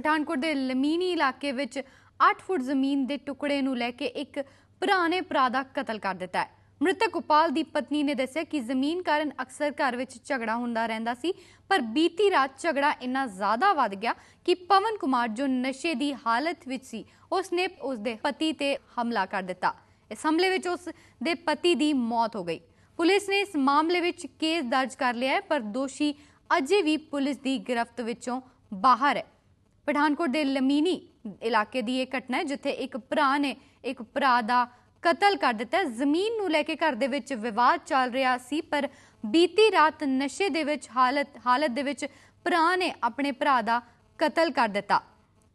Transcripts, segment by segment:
ਪਠਾਨਕੋਟ ਦੇ ਲਮੀਨੀ ਇਲਾਕੇ ਵਿੱਚ 8 ਫੁੱਟ ਜ਼ਮੀਨ ਦੇ ਟੁਕੜੇ ਨੂੰ ਲੈ ਕੇ ਇੱਕ ਭਰਾ ਨੇ ਭਰਾ ਦਾ ਕਤਲ ਕਰ ਦਿੱਤਾ ਹੈ। ਮ੍ਰਿਤਕ ਉਪਾਲ ਦੀ ਪਤਨੀ ਨੇ ਦੱਸਿਆ ਕਿ ਜ਼ਮੀਨ ਕਾਰਨ ਅਕਸਰ ਘਰ ਵਿੱਚ ਝਗੜਾ ਹੁੰਦਾ ਰਹਿੰਦਾ ਸੀ, ਪਰ ਬੀਤੀ ਰਾਤ ਝਗੜਾ ਇੰਨਾ ਜ਼ਿਆਦਾ ਵੱਧ ਗਿਆ ਕਿ ਪਵਨ ਕੁਮਾਰ ਜੋ ਨਸ਼ੇ ਦੀ ਹਾਲਤ ਵਿੱਚ ਸੀ, ਉਸਨੇ ਉਸ ਦੇ ਪਤੀ ਤੇ ਹਮਲਾ ਕਰ ਦਿੱਤਾ। ਇਸ ਹਮਲੇ ਵਿੱਚ ਉਸ ਦੇ ਪਤੀ ਦੀ ਮੌਤ ਹੋ ਗਈ। ਪੁਲਿਸ ਨੇ ਇਸ ਮਾਮਲੇ ਵਿੱਚ ਕੇਸ ਦਰਜ ਕਰ ਲਿਆ ਹੈ, ਪਰ ਦੋਸ਼ੀ ਅਜੇ ਵੀ ਪੁਲਿਸ ਦੀ ਗ੍ਰਿਫਤ ਵਿੱਚੋਂ ਬਾਹਰ ਹੈ। ਪਠਾਨਕੋਟ ਦੇ ਲਮੀਨੀ ਇਲਾਕੇ ਦੀ ਇਹ ਘਟਨਾ ਹੈ, ਜਿੱਥੇ ਇੱਕ ਭਰਾ ਨੇ ਇੱਕ ਭਰਾ ਦਾ ਕਤਲ ਕਰ ਦਿੱਤਾ ਜ਼ਮੀਨ ਨੂੰ ਲੈ ਕੇ ਘਰ ਦੇ ਵਿੱਚ ਵਿਵਾਦ ਚੱਲ ਰਿਹਾ ਸੀ, ਪਰ ਬੀਤੀ ਰਾਤ ਨਸ਼ੇ ਦੇ ਵਿੱਚ ਹਾਲਤ ਹਾਲਤ ਦੇ ਵਿੱਚ ਭਰਾ ਨੇ ਆਪਣੇ ਭਰਾ ਦਾ ਕਤਲ ਕਰ ਦਿੱਤਾ।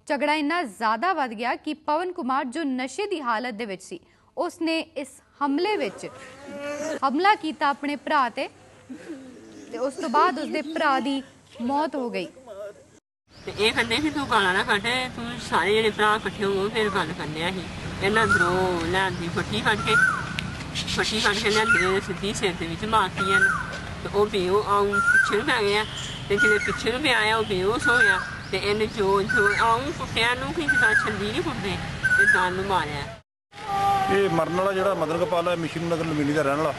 ਝਗੜਾ ਇੰਨਾ ਜ਼ਿਆਦਾ ਵੱਧ ਗਿਆ ਕਿ ਪਵਨ ਕੁਮਾਰ ਜੋ ਨਸ਼ੇ ਦੀ ਹਾਲਤ ਦੇ ਵਿੱਚ ਸੀ, ਉਸਨੇ ਇਸ ਹਮਲੇ ਵਿੱਚ ਹਮਲਾ ਕੀਤਾ ਆਪਣੇ ਭਰਾ ਤੇ ਤੇ ਉਸ ਤੋਂ ਬਾਅਦ ਉਸਦੇ ਭਰਾ ਦੀ ਮੌਤ ਹੋ ਗਈ। ਤੇ ਇਹ ਕਹਿੰਦੇ ਸੀ ਤੂੰ ਗਾਲਾਂ ਨਾ ਕੱਢ, ਤੂੰ ਸਾਰੇ ਜਿਹੜੇ ਭਰਾ ਇਕੱਠੇ ਹੋ ਫਿਰ ਗੱਲ ਕਰਨਿਆ ਸੀ ਇਹਨਾਂ ਅੰਦਰੋਂ ਲੈਂਦੀ ਫੱਟੀ ਕੱਢ ਕੇ, ਫੱਟੀ ਕੱਢ ਕੇ ਲੈਂਦੀ ਨੇ ਸਿੱਧੀ ਸਿਰ ਦੇ ਵਿੱਚ ਮਾਰਤੀ ਇਹਨੂੰ। ਤੇ ਉਹ ਬੇਹੋ ਆਉਂ ਪਿੱਛੇ ਨੂੰ ਪੈ ਗਿਆ। ਤੇ ਜਿਹੜੇ ਪਿੱਛੇ ਨੂੰ ਪਿਆ ਆ ਉਹ ਬੇਹੋਸ਼ ਹੋ ਗਿਆ। ਤੇ ਇਹਨੇ ਜੋ ਜੋ ਆਉਂ ਕੁੱਟਿਆ ਨੂੰ ਕਿ ਜਿੱਦਾਂ ਛੱਲੀ ਨਹੀਂ ਕੁੱਟਦੇ, ਤੇ ਦਾਨ ਨੂੰ ਮਾਰਿਆ। ਇਹ ਮਰਨ ਵਾਲਾ ਜਿਹੜਾ ਮਦਨ ਗੋਪਾਲ ਹੈ ਮਿਸ਼ਨ ਨਗਰ ਲੁੰਬੀਨੀ ਦਾ ਰਹਿਣ ਵਾਲਾ।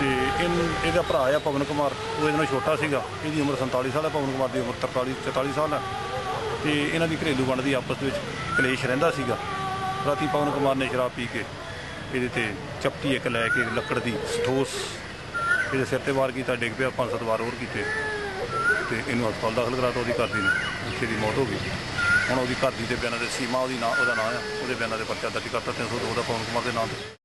ਤੇ ਇਹ ਇਹਦਾ ਭਰਾ ਆ ਪਵਨ ਕੁਮਾਰ, ਉਹ ਇਹਦੇ ਨਾਲ ਛੋਟਾ ਸੀਗਾ, ਇਹਦੀ ਉਮਰ 47 ਸਾਲ ਹੈ ਪਵਨ ਕੁਮਾਰ ਦੀ ਉਮਰ 43 44 ਸਾਲ ਹੈ ਤੇ ਇਹਨਾਂ ਦੀ ਘਰੇਲੂ ਬਣਦੀ ਆਪਸ ਵਿੱਚ ਕਲੇਸ਼ ਰਹਿੰਦਾ ਸੀਗਾ। ਰਾਤੀ ਪਵਨ ਕੁਮਾਰ ਨੇ ਸ਼ਰਾਬ ਪੀ ਕੇ ਇਹਦੇ ਤੇ ਚਪਟੀ ਇੱਕ ਲੈ ਕੇ ਲੱਕੜ ਦੀ ਠੋਸ ਇਹਦੇ ਸਿਰ ਤੇ ਵਾਰ ਕੀਤਾ, ਡਿੱਗ ਪਿਆ ਪੰਜ ਸੱਤ ਵਾਰ ਹੋਰ ਕੀਤੇ। ਤੇ ਇਹਨੂੰ ਹਸਪਤਾਲ ਦਾਖਲ ਕਰਾਤਾ ਉਹਦੀ ਘਰ ਦੀ ਨੇ, ਉੱਥੇ ਦੀ ਮੌਤ ਹੋ ਗਈ। ਹੁਣ ਉਹਦੀ ਘਰ ਦੀ ਦੇ ਬਿਆਨਾਂ ਦੇ ਸੀਮਾ, ਉਹਦੀ ਨਾਂ, ਉਹਦਾ ਨਾਂ ਆ, ਉਹਦੇ ਬਿਆਨਾਂ ਦੇ ਪਰਚਾ ਦਰਜ ਕਰਤਾ 302 ਦਾ ਪਵਨ ਕੁਮਾਰ ਦੇ ਨਾਂ ਤੇ।